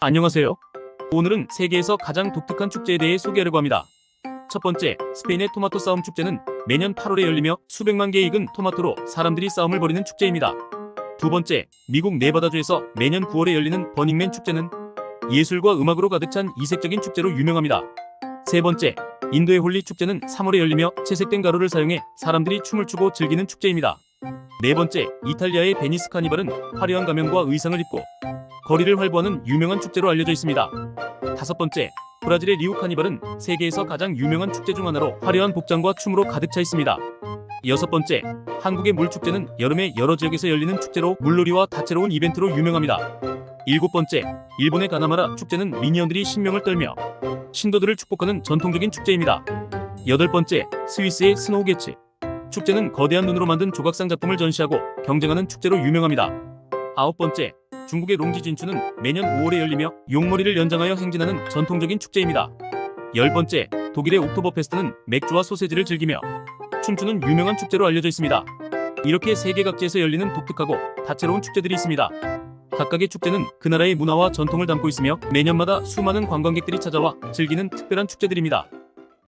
안녕하세요. 오늘은 세계에서 가장 독특한 축제에 대해 소개하려고 합니다. 첫 번째, 스페인의 토마토 싸움 축제는 매년 8월에 열리며 수백만 개의 익은 토마토로 사람들이 싸움을 벌이는 축제입니다. 두 번째, 미국 네바다주에서 매년 9월에 열리는 버닝맨 축제는 예술과 음악으로 가득 찬 이색적인 축제로 유명합니다. 세 번째, 인도의 홀리 축제는 3월에 열리며 채색된 가루를 사용해 사람들이 춤을 추고 즐기는 축제입니다. 네 번째, 이탈리아의 베니스 카니발은 화려한 가면과 의상을 입고 거리를 활보하는 유명한 축제로 알려져 있습니다. 다섯 번째, 브라질의 리우 카니발은 세계에서 가장 유명한 축제 중 하나로 화려한 복장과 춤으로 가득 차 있습니다. 여섯 번째, 한국의 물축제는 여름에 여러 지역에서 열리는 축제로 물놀이와 다채로운 이벤트로 유명합니다. 일곱 번째, 일본의 가나마라 축제는 미니언들이 신명을 떨며 신도들을 축복하는 전통적인 축제입니다. 여덟 번째, 스위스의 스노우 게츠 축제는 거대한 눈으로 만든 조각상 작품을 전시하고 경쟁하는 축제로 유명합니다. 아홉 번째, 중국의 롱지 진추는 매년 5월에 열리며 용머리를 연장하여 행진하는 전통적인 축제입니다. 열 번째, 독일의 옥토버 페스트는 맥주와 소세지를 즐기며 춤추는 유명한 축제로 알려져 있습니다. 이렇게 세계 각지에서 열리는 독특하고 다채로운 축제들이 있습니다. 각각의 축제는 그 나라의 문화와 전통을 담고 있으며 매년마다 수많은 관광객들이 찾아와 즐기는 특별한 축제들입니다.